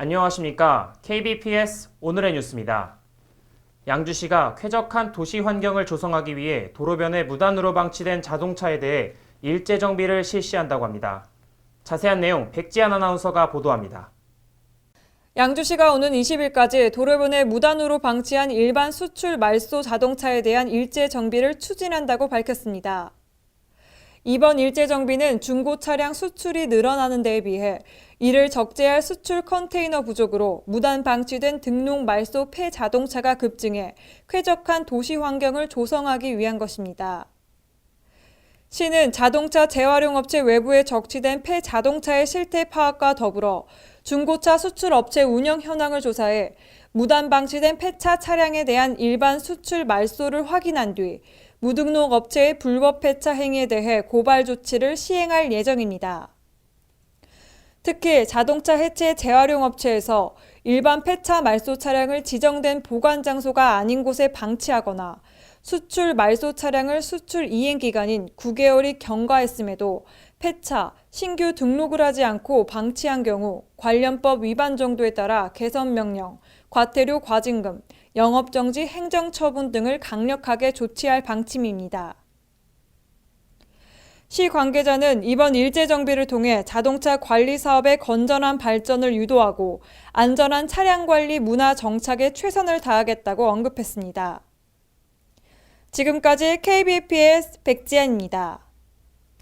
안녕하십니까. KBPS 오늘의 뉴스입니다. 양주시가 쾌적한 도시 환경을 조성하기 위해 도로변에 무단으로 방치된 자동차에 대해 일제 정비를 실시한다고 합니다. 자세한 내용 백지한 아나운서가 보도합니다. 양주시가 오는 20일까지 도로변에 무단으로 방치한 일반 수출 말소 자동차에 대한 일제 정비를 추진한다고 밝혔습니다. 이번 일제 정비는 중고 차량 수출이 늘어나는 데에 비해 이를 적재할 수출 컨테이너 부족으로 무단 방치된 등록 말소 폐 자동차가 급증해 쾌적한 도시 환경을 조성하기 위한 것입니다. 시는 자동차 재활용 업체 외부에 적치된 폐 자동차의 실태 파악과 더불어 중고차 수출 업체 운영 현황을 조사해 무단 방치된 폐차 차량에 대한 일반 수출 말소를 확인한 뒤 무등록 업체의 불법 폐차 행위에 대해 고발 조치를 시행할 예정입니다. 특히 자동차 해체 재활용 업체에서 일반 폐차 말소 차량을 지정된 보관 장소가 아닌 곳에 방치하거나 수출 말소 차량을 수출 이행 기간인 9개월이 경과했음에도 폐차, 신규 등록을 하지 않고 방치한 경우 관련법 위반 정도에 따라 개선 명령, 과태료 과징금, 영업정지 행정처분 등을 강력하게 조치할 방침입니다. 시 관계자는 이번 일제 정비를 통해 자동차 관리 사업의 건전한 발전을 유도하고 안전한 차량 관리 문화 정착에 최선을 다하겠다고 언급했습니다. 지금까지 KBPS 백지연입니다.